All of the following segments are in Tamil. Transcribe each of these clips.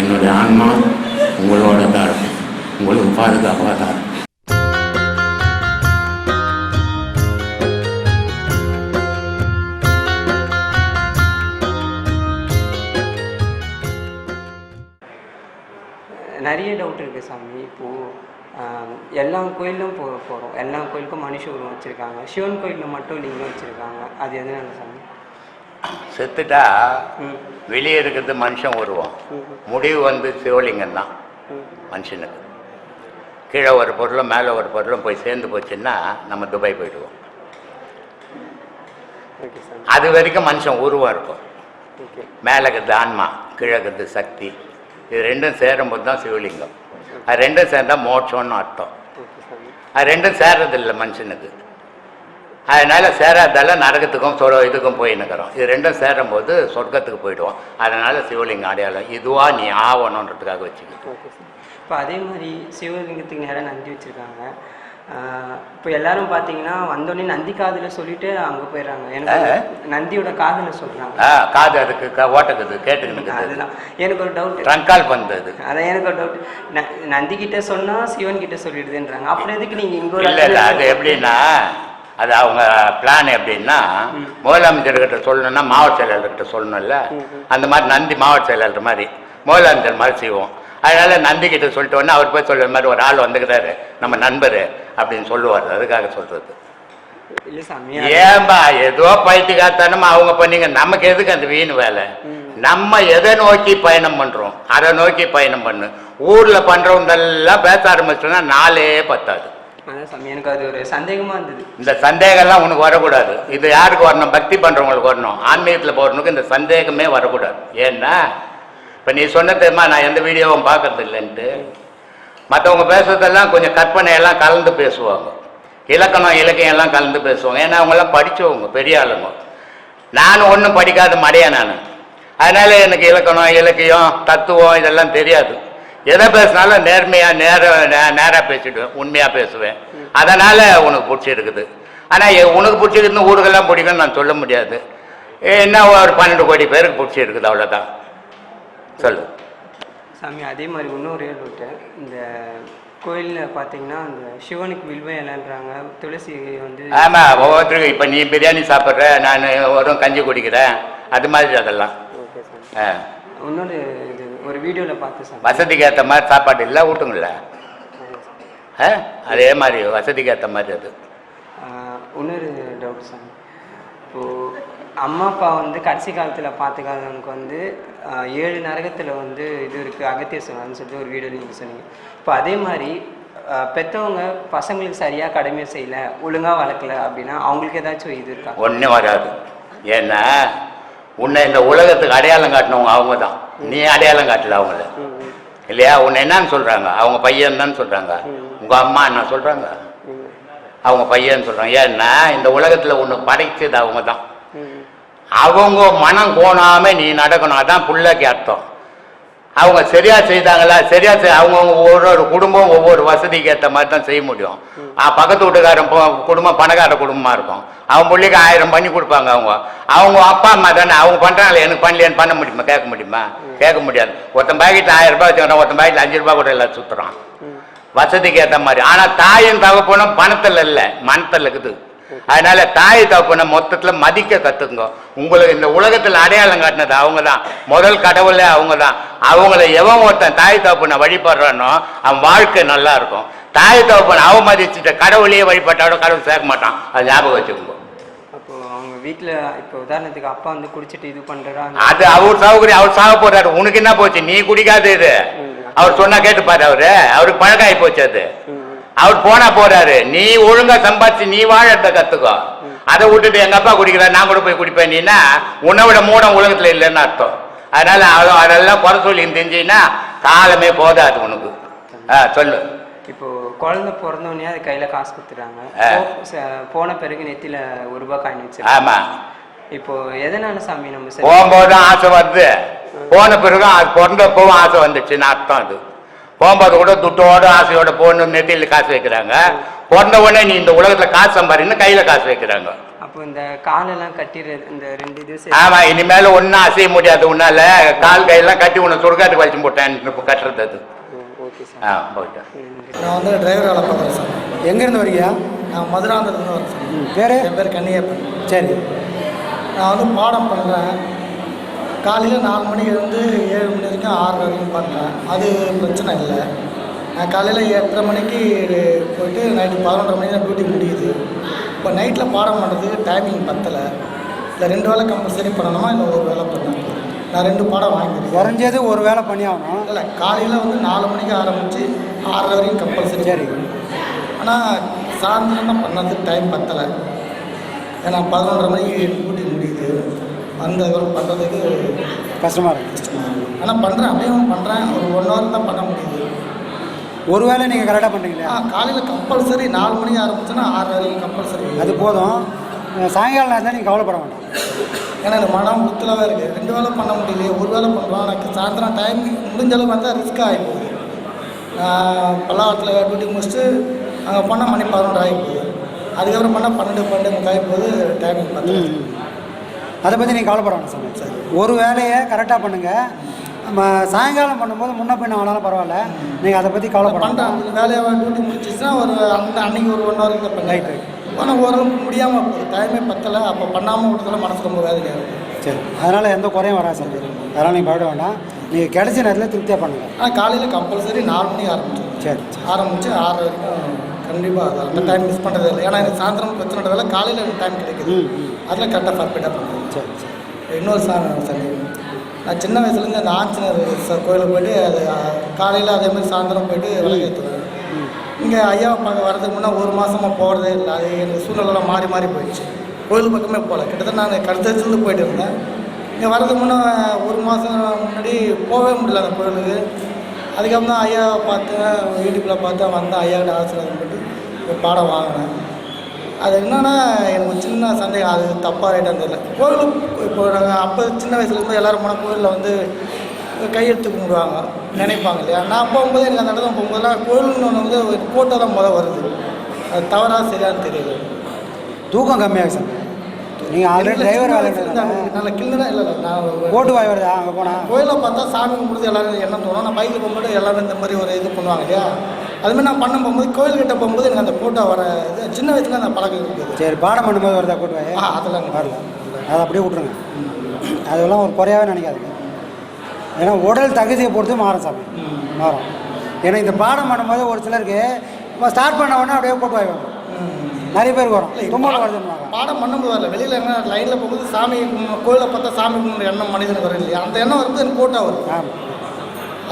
என்னுடைய ஆன்மா உங்களோட தான் இருக்கும் உங்களுக்கு பாதுகாப்பாக தான் இருக்கும் நிறைய டவுட் இருக்குது சாமி. இப்போது எல்லா கோயிலும் போக போகிறோம் எல்லா கோயிலுக்கும் மனுஷ உருவம் வச்சுருக்காங்க. சிவன் கோயிலில் மட்டும் லிங்கம் வச்சுருக்காங்க. அது எதனால சாமி? செத்துட்டா வெளியே இருக்கிறது மனுஷன் உருவம். முடிவு வந்து சிவலிங்கம் தான் மனுஷனுக்கு. கீழே ஒரு பொருளும் மேலே ஒரு பொருளும் போய் சேர்ந்து போச்சுன்னா நம்ம துபாய் போயிடுவோம். அது வரைக்கும் மனுஷன் உருவம் இருக்கும். மேலே இருக்கிறது ஆன்மா கீழே இருக்கிறது சக்தி. இது ரெண்டும் சேரும்போது தான் சிவலிங்கம். அது ரெண்டும் சேர்ந்தா மோட்சம்னு அர்த்தம். அது ரெண்டும் சேரதில்லை மனுஷனுக்கு. அதனால சேராதால நரகத்துக்கும் சொர இதுக்கும் போயின்னுக்கிறோம் இது ரெண்டும் சேரும்போது சொர்க்கத்துக்கு போயிடுவோம். அதனால சிவலிங்கம் அடையாளம் இதுவா நீ ஓகே சார். இப்போ அதே மாதிரி சிவலிங்கத்துக்கு நேராக நந்தி வச்சுருக்காங்க. இப்போ எல்லாரும் பார்த்தீங்கன்னா வந்தோடனே நந்தி காதில் சொல்லிட்டு அங்கே போயிடுறாங்க எனக்கு நந்தியோட காதில் சொல்கிறாங்க ஆ காது அதுக்கு ஓட்டக்குது கேட்டுக்கிட்டு அதுதான். எனக்கு ஒரு டவுட் ட்ரங்கால் பந்தது அதான் எனக்கு ஒரு டவுட் நந்தி கிட்ட சொன்னா சிவன் கிட்ட சொல்லிடுதுன்றாங்க. அப்புறம் எதுக்கு நீங்க இங்க இல்லை அது எப்படின்னா அது அவங்க பிளான் எப்படின்னா முதலமைச்சர்கிட்ட சொல்லணும்னா மாவட்ட செயலாளர்கிட்ட சொல்லணும்ல. அந்த மாதிரி நந்தி மாவட்ட செயலாளர் மாதிரி முதலமைச்சர் மாதிரி செய்வோம். அதனால நந்தி கிட்ட சொல்லிட்டு உடனே அவர் போய் சொல்ற மாதிரி ஒரு ஆள் வந்துக்கிறாரு நம்ம நண்பர் அப்படின்னு சொல்லுவார். அதுக்காக சொல்றது. சாமி ஏன்பா ஏதோ பைத்தியக்காரத்தனமா அவங்க பண்ணீங்க. நமக்கு எதுக்கு அந்த வீண் வேலை? நம்ம எதை நோக்கி பயணம் பண்றோம்? அதை நோக்கி பயணம் பண்ணு. ஊர்ல பண்றவங்கெல்லாம் பேச ஆரம்பிச்சோன்னா நாளே பத்தாது. அதான் சாமி எனக்கு அது ஒரு சந்தேகமா இருந்தது. இந்த சந்தேகம்லாம் உனக்கு வரக்கூடாது. இது யாருக்கு வரணும்? பக்தி பண்றவங்களுக்கு வரணும். ஆன்மீகத்தில் போறவனுக்கு இந்த சந்தேகமே வரக்கூடாது. ஏன்னா இப்போ நீ சொன்னதுமா நான் எந்த வீடியோவும் பார்க்கறது இல்லைன்ட்டு மற்றவங்க பேசுறதெல்லாம் கொஞ்சம் கற்பனையெல்லாம் கலந்து பேசுவாங்க. இலக்கணம் இலக்கியம் எல்லாம் கலந்து பேசுவாங்க. ஏன்னா அவங்கெல்லாம் படிச்சவங்க பெரிய ஆளுங்க. நானும் ஒன்றும் படிக்காத மடையா நான். அதனால எனக்கு இலக்கணம் இலக்கியம் தத்துவம் இதெல்லாம் தெரியாது. எதை பேசினாலும் நேர்மையா நேர நே- நேரா பேசிடுவேன் உண்மையா பேசுவேன். அதனால உனக்கு பிடிச்சிருக்குது ஆனா எ- உனக்கு பிடிச்சிருக்குன்னு ஊருக்கெல்லாம் பிடிக்கும்னு நான் சொல்ல முடியாது. என்ன ஒரு பன்னெண்டு கோடி பேருக்கு பிடிச்சிருக்குது அவ்வளவுதான். சொல்லு. சாமி அதே மாதிரி இன்னொரு டவுட்டு இந்த கோயிலில் பார்த்தீங்கன்னா அந்த சிவனுக்கு வில்வ இலைன்றாங்க துளசி வந்து ஆமா ஒவ்வொருத்தருக்கும் இப்ப நீ பிரியாணி சாப்பிட்ற நான் ஒரு கஞ்சி குடிக்கிறேன் அது மாதிரி அதெல்லாம். ஓகே சாமி. ஆ. இன்னொரு இது ஒரு வீடியோவில் பார்த்து சாமி. வசதிக்கு ஏற்ற மாதிரி சாப்பாடு இல்லை ஊட்டுங்கள ஆ? அதே மாதிரி வசதிக்கு ஏற்ற மாதிரி அது. இன்னொரு டவுட் சாமி. இப்போது அம்மா அப்பா வந்து கடைசி காலத்தில் பார்த்துக்காதவனுக்கு வந்து ஏழு நரகத்தில் வந்து இது இருக்குது அகத்தியசனம்னு சொல்லிட்டு ஒரு வீடியோ நீங்கள் சொன்னீங்க. இப்போ அதே மாதிரி ஆஹ் பெத்தவங்க பசங்களுக்கு சரியாக கடமையை செய்யல ஒழுங்காக வளர்க்கல அப்படின்னா அவங்களுக்கு ஏதாச்சும் இது இருக்கா? ஒன்றும் வராது. ஏன்னா உன்னை இந்த உலகத்துக்கு அடையாளம் காட்டினவங்க அவங்க தான் நீ அடையாளம் காட்டல அவங்கள. இல்லையா? உன்னை என்னன்னு சொல்றாங்க. அவங்க பையன் தான் சொல்றாங்க. உங்க அம்மா என்ன சொல்றாங்க? அவங்க பையன் சொல்றாங்க. ஏன்னா இந்த உலகத்துல உன்னை படைச்சது அவங்க தான் அவங்க மனம் கோணாம நீ நடக்கணும். அதான் புள்ளைக்கு அர்த்தம். அவங்க சரியா செய்தாங்களா? சரியா செய் அவங்கவுங்க ஒவ்வொரு குடும்பம் ஒவ்வொரு வசதிக்கு ஏற்ற மாதிரி தான் செய்ய முடியும். பக்கத்து வீட்டுக்காரன் குடும்பம் பணக்கார குடும்பமா இருக்கும். அவன் பிள்ளைக்கு ஆயிரம் பண்ணி கொடுப்பாங்க அவங்க. அவங்க அப்பா அம்மா தானே அவங்க பண்றாங்களே எனக்கு பண்ணலையான்னு பண்ண முடியுமா? கேட்க முடியுமா? கேட்க முடியாது. ஒருத்தன் பாக்கெட்ல ஆயிரம் ரூபாய் வச்சுக்கிறான் ஒருத்தன் பாக்கெட்ல அஞ்சு ரூபாய் கூட எல்லாம் சுத்துறான். வசதிக்கு ஏற்ற மாதிரி. ஆனா தாயும் தகப்பனும் பணத்துல இல்ல மனத்துல இருக்குது. அதனால தாய் தகப்பனை மொத்தத்துல மதிக்க கத்துக்குங்க. உங்களுக்கு இந்த உலகத்துல அடையாளம் காட்டினது அவங்க தான் முதல் கடவுளே அவங்க தான் அவங்கள எவன் ஒருத்தன் தாய் தகப்பனை வழிபடுறானோ அவன் வாழ்க்கை நல்லா இருக்கும். தாய் தகப்பனை அவமதிச்சுட்ட கடவுளையே வழிபட்டாலும் கடவுள் சேர்க்க மாட்டான். அது ஞாபகம் வச்சுக்கோங்க. வீட்டில் இப்போ உதாரணத்துக்கு அப்பா வந்து குடிச்சிட்டு இது பண்ணுறா அது அவர் சௌகரியம் அவர் சாக போறாரு. உனக்கு என்ன போச்சு? நீ குடிக்காத இது. அவர் சொன்னா கேட்டுப்பாரு அவரு. அவருக்கு பழக்காயி போச்சு அது. அவர் போனா போறாரு. நீ ஒழுங்கா சம்பாதிச்சு நீ வாழறத கத்துக்கோ. அதை விட்டுட்டு எங்க அப்பா குடிக்கிறார் நான் கூட போய் குடிப்பேன். நீனா உன்னை விட மூடம் உலகத்துல இல்லைன்னு அர்த்தம். அதனால அது- அதெல்லாம் குறை சொல்லி தெரிஞ்சுன்னா காலமே போதாது உனக்கு. ஆ சொல்லு. இப்போ குழந்தை பிறந்தோடனே அது கையில காசு ச- போன பிறகு நெத்தியில ஒரு ரூபாய் காயின் வச்சிருக்காங்க. ஆமா. இப்போ எதனால சாமி நம்ம போகும்போதும் ஆசை வருது. போன பிறகும் அது பிறந்தப்பவும் ஆசை வந்துச்சுன்னு அர்த்தம் அது. போகும்போது கூட துட்டோட ஆசையோட போகணும் நெத்தியில் காசு வைக்கிறாங்க. பிறந்த உடனே நீ இந்த உலகத்துல காசு சம்பாரின்னு கையில காசு வைக்கிறாங்க. அப்போ இந்த காலெல்லாம் கட்டிடுறது இந்த ரெண்டு இது சரி ஆமா இனிமேல ஒன்றும் அசைய முடியாது உன்னால. கால் கையெல்லாம் கட்டி உன்னை சுடுகாட்டுக்கு வச்சு போட்டேன் இப்போ கட்டுறது அது. Okay sir. ஆ நான் வந்து டிரைவர் வேலை பார்க்குறேன் சார். எங்கேருந்து வரீங்க நான் மதுராந்தகத்துலேருந்து வரேன் சார். பேர்? என் பேர் கன்னியப்பன். சரி. நான் வந்து பாடம் பண்ணுறேன் காலையில் நாலு மணிக்கு இருந்து ஏழு மணி வரைக்கும் ஆறு வரைக்கும் பண்ணுறேன் அது பிரச்சனை இல்லை. நான் காலையில் எட்டரை மணிக்கு போயிட்டு நைட்டு பதினொன்றரை மணிக்கு தான் டியூட்டி முடியுது. இப்போ நைட்டில் பாடம் பண்ணுறதுக்கு டைமிங் பத்தலை. இல்லை ரெண்டு வேலை கம்பல்சரி பண்ணணுமா? இல்லை ஒரு வேலை பண்ணணும்? நான் ரெண்டு பாடம் வாங்கியிருக்கேன். குறைஞ்சது ஒரு வேலை பண்ணி ஆகணும். இல்லை காலையில் வந்து நாலு மணிக்கு ஆரம்பித்து ஆறரை வரைக்கும் கம்பல்சரி சரி. ஆனால் சாயந்தரம் தான் பண்ணதுக்கு டைம் பத்தலை. ஏன்னா பதினொன்றரை மணிக்கு டியூட்டி அந்த பண்ணுறதுக்கு கஷ்டமாக இருக்கு. ஆனால் பண்ணுறேன் அப்படியும் பண்ணுறேன் ஒரு ஒன் ஹவர் தான் பண்ண முடியுது. ஒரு வேலை நீங்கள் கரெக்டாக பண்ணுறீங்களா ஆ காலையில் கம்பல்சரி நாலு மணிக்கு ஆரம்பிச்சுன்னா ஆறு வரைக்கும் கம்பல்சரி அது போதும். சாயங்காலம் நேரத்தில் நீங்கள் கவலைப்பட வேண்டாம். ஏன்னா எனக்கு மனம் உறுத்தலாகவே இருக்குது ரெண்டு வேலை பண்ண முடியலையே ஒரு வேலை பண்ணுறோம் எனக்கு சாயந்தரம் டைம் முடிஞ்ச அளவுக்கு வந்தால் ரிஸ்க் ஆகி போகுது பல்லாவரத்தில் டியூட்டி முடிச்சுட்டு அங்கே பண்ணால் மணி பதினொன்று ஆகி போகுது அதுக்கப்புறம் பண்ணால் பன்னெண்டு பன்னெண்டு ஆகி போகுது டைமிங் பத்து அதை பற்றி நீங்கள் கவலைப்பட வேண்டாம் சாமி. சரி. ஒரு வேலையை கரெக்டாக பண்ணுங்கள் நம்ம சாயங்காலம் பண்ணும்போது முன்ன பின்ன ஆனாலும் பரவாயில்ல. நீங்கள் அதை பற்றி கவலைப்பட வேலையை டியூட்டி முடிச்சிச்சுன்னா ஒரு அந்த அன்னைக்கு ஒரு ஒன் ஹவருக்கு பண்ணேன் right. ஆனால் ஓரளவுக்கு முடியாமல் போகுது. டைமே பத்தலை. அப்போ பண்ணாமல் விட்டதில் மனசு ரொம்ப வேதனையாக இருக்குது சரி. அதனால் எந்த குறையும் வராது சாமி. அதனால் நீங்கள் பயப்பட வேண்டாம். நீங்கள் கிடைச்ச நேரத்தில் திருப்தியாக பண்ணுங்கள் ஆனால் காலையில் கம்பல்சரி நாலு மணிக்கு ஆரம்பிச்சிடும் சரி. ஆரம்பித்து ஆறு வரைக்கும் கண்டிப்பாக அந்த டைம் மிஸ் பண்ணுறதே இல்லை. ஏன்னா எனக்கு சாயந்தரம் பிரச்சனைன்றதால காலையில் எனக்கு டைம் கிடைக்குது. ம் ம் அதில் கரெக்டாக பர்ஃபெக்டாக பண்ணுறது சரி சரி. இன்னொரு சாமி சண்டை நான் சின்ன வயசுலேருந்து அந்த ஆஞ்சநேயர் கோயிலுக்கு போயிட்டு அது காலையில் அதே மாதிரி சாயந்தரம் போயிட்டு விளக்கேற்றுவேன் இங்கே ஐயாவை பார்க்க வரதுக்கு முன்னே ஒரு மாதமாக போகிறதே இல்லை. அது எனக்கு சூழ்நிலைலாம் மாறி மாறி போயிடுச்சு. கோயில் பக்கமே போகல கிட்டத்தட்ட நான் கடுத்தச்சுலேருந்து போயிட்டு இருந்தேன். இங்கே வரதுக்கு முன்னே ஒரு மாதம் முன்னாடி போகவே முடியல அந்த கோயிலுக்கு. அதுக்கப்புறம் தான் ஐயாவை பார்த்தேன் யூடியூப்பில் பார்த்தேன் வந்தேன் ஐயாவோட ஆசீர்வாதம் போட்டு ஒரு பாடம் வாங்கினேன். அது என்னன்னா எனக்கு சின்ன சந்தேகம். அது தப்பாக ரைட்டாக தெரியல கோயிலுக்கு இப்போ நாங்கள் அப்போ சின்ன வயசுல இருந்து எல்லாரும் போனால் கோயிலில் வந்து கையெழுத்து கும்பிடுவாங்க. நினைப்பாங்க இல்லையா? நான் போகும்போது எனக்கு அந்த இடத்துல போகும்போதெல்லாம் கோயில்னு ஒன்று வந்து ஒரு ஃபோட்டோ தான் முதல் வருது. அது தவறாக சரியான்னு தெரியல தூக்கம் கம்மியாகும் சார். நீங்கள் ஆல்ரெடி டிரைவர் வேலை நல்ல கிள்ளுதான் இல்லை இல்லை நான் போட்டு வாய் வருதா? அங்கே போனால் கோயிலை பார்த்தா சாமி கும்பிடுறது எல்லாரும் என்ன தோணும். நான் பைக்கில் போகும்போது எல்லாரும் இந்த மாதிரி ஒரு இது பண்ணுவாங்க இல்லையா? அதுமாதிரி நான் பண்ண போகும்போது கோயில்கிட்ட போகும்போது எனக்கு அந்த ஃபோட்டோ வர இது சின்ன வயசுல அந்த பழக்கம் இருக்குது சரி பாடம் பண்ணும்போது வருதா போட்டு வாய் ஆ அதெல்லாம் வரல அதை அப்படியே விட்ருங்க அதெல்லாம் ஒரு குறையாவே நினைக்காதுங்க. ஏன்னா உடல் தகுதியை பொறுத்து மாறும் சாமி. மாறும். ஏன்னா இந்த பாடம் பண்ணும்போது ஒரு சிலருக்கு இப்போ ஸ்டார்ட் பண்ண உடனே அப்படியே போட்டு வாய் வரும் நிறைய பேருக்கு வரும். தும்மல் வருதுன்னுவாங்க பாடம் பண்ணும்போது வரல. வெளியில் என்ன லைனில் போகும்போது சாமி கோயிலை பார்த்தா சாமி எண்ணம் மனிதனுக்கு வரும் இல்லையா? அந்த எண்ணம் வரும்போது எனக்கு ஃபோட்டோ வரும். ஆமாம்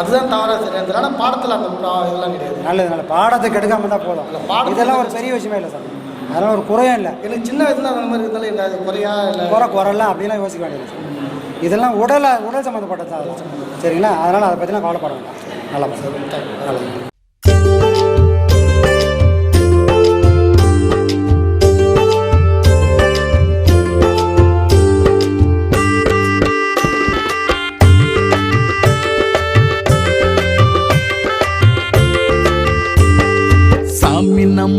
அதுதான் தவறாக ஆனால் பாடத்தில் அந்த இதெல்லாம் கிடையாது. நல்லது நல்ல பாடத்தை கெடுக்காம தான் போதும். இல்ல, பாடம் இதெல்லாம் ஒரு பெரிய விஷயமே இல்லை சார். அதெல்லாம் ஒரு குறையும் இல்லை. எனக்கு சின்ன வயசுல அந்த மாதிரி இருந்தாலும் அது குறையா இல்லை? குறை குறைலாம் அப்படிலாம் யோசிக்க வேண்டியது சார். இதெல்லாம் உடலை உடல் சம்மந்தப்பட்டது. சரிங்களா? அதனால் அதை பற்றிலாம் கவலைப்பட வேண்டாம். நல்லா சார் நல்லது.